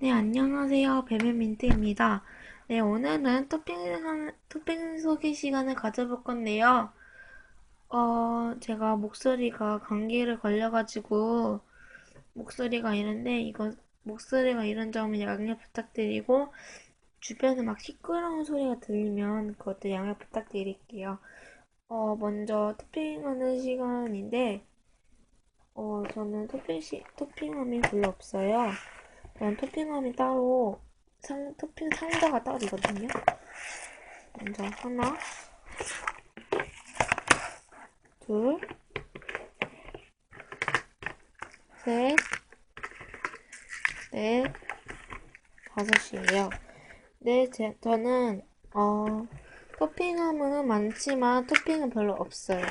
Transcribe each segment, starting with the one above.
네, 안녕하세요. 베베민트입니다. 네, 오늘은 토핑, 토핑 소개 시간을 가져볼 건데요. 어, 제가 목소리가 감기를 걸려가지고, 목소리가 이런데, 이거, 목소리가 이런 점은 양해 부탁드리고, 주변에 막 시끄러운 소리가 들리면 그것도 양해 부탁드릴게요. 어, 먼저 토핑하는 시간인데, 어, 저는 토핑 시, 토핑함이 별로 없어요. 그냥 토핑함이 따로 상, 토핑 상자가 따로거든요. 먼저 하나, 둘, 셋, 넷, 다섯이에요. 네, 제, 저는 어, 토핑함은 많지만 토핑은 별로 없어요.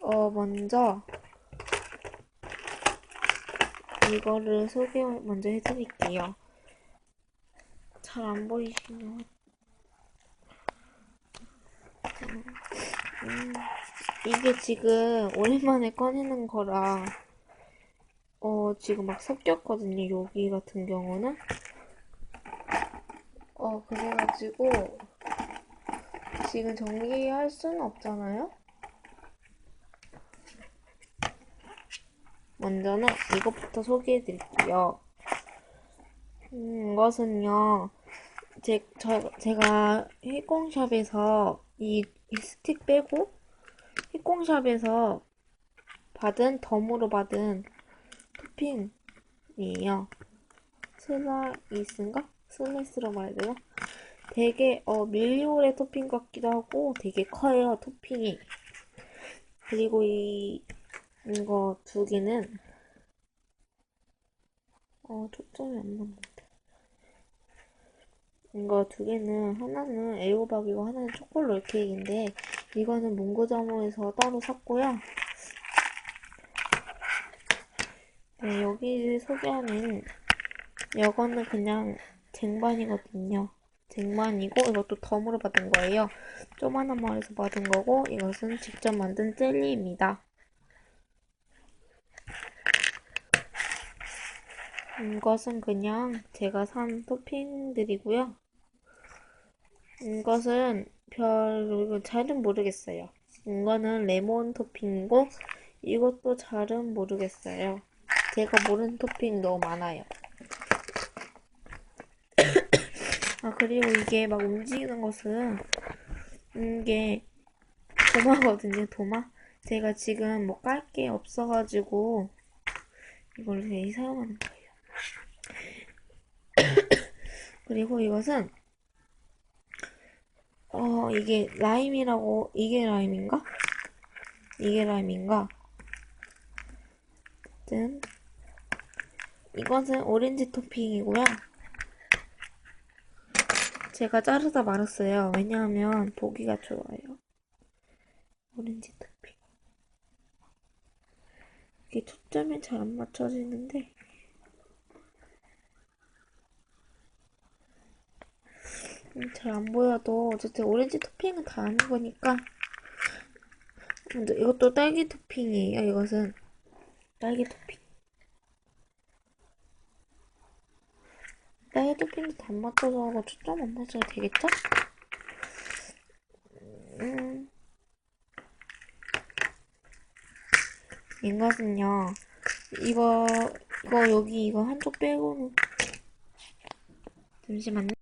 어, 먼저 이거를 소개 먼저 해드릴게요. 잘 안 보이시네요. 음, 이게 지금 오랜만에 꺼내는 거라, 어, 지금 막 섞였거든요. 여기 같은 경우는. 어, 그래가지고, 지금 정리할 수는 없잖아요? 먼저는 이것부터 소개해 드릴게요. 음, 이것은요, 제, 저, 제가 휘공샵에서 이, 이 스틱 빼고 휘공샵에서 받은, 덤으로 받은 토핑이에요. 슬라이스인가? 슬라이스로 말해야 되나? 되게, 어, 밀리오레 토핑 같기도 하고 되게 커요, 토핑이. 그리고 이, 이거 두 개는 어 초점이 안 맞는데 이거 두 개는 하나는 에어박이고 하나는 초콜릿 케이크인데 이거는 문구점에서 따로 샀고요. 네, 여기 소개하는 이거는 그냥 쟁반이거든요. 쟁반이고 이것도 덤으로 받은 거예요. 조만한 마을에서 받은 거고 이것은 직접 만든 젤리입니다 이것은 그냥 제가 산 토핑들이고요. 이것은 별 잘은 모르겠어요. 이거는 레몬 토핑이고 이것도 잘은 모르겠어요. 제가 모르는 토핑 너무 많아요. 아 그리고 이게 막 움직이는 것은 이게 도마거든요. 도마. 제가 지금 뭐 깔 게 없어가지고 이걸 왜 사용하는 거예요. 그리고 이것은 어 이게 라임이라고 이게 라임인가? 이게 라임인가? 어쨌든 이것은 오렌지 토핑이고요. 제가 자르다 말았어요. 왜냐하면 보기가 좋아요. 오렌지 토핑. 이게 초점이 잘 안 맞춰지는데 잘 안 보여도 어쨌든 오렌지 토핑은 다 하는 거니까. 이것도 딸기 토핑이에요 이것은. 딸기 토핑. 딸기 토핑도 다 맞춰서 초점 안 맞춰도 되겠죠? 음. 이것은요 이거 이거 여기 이거 한쪽 빼고는 잠시만요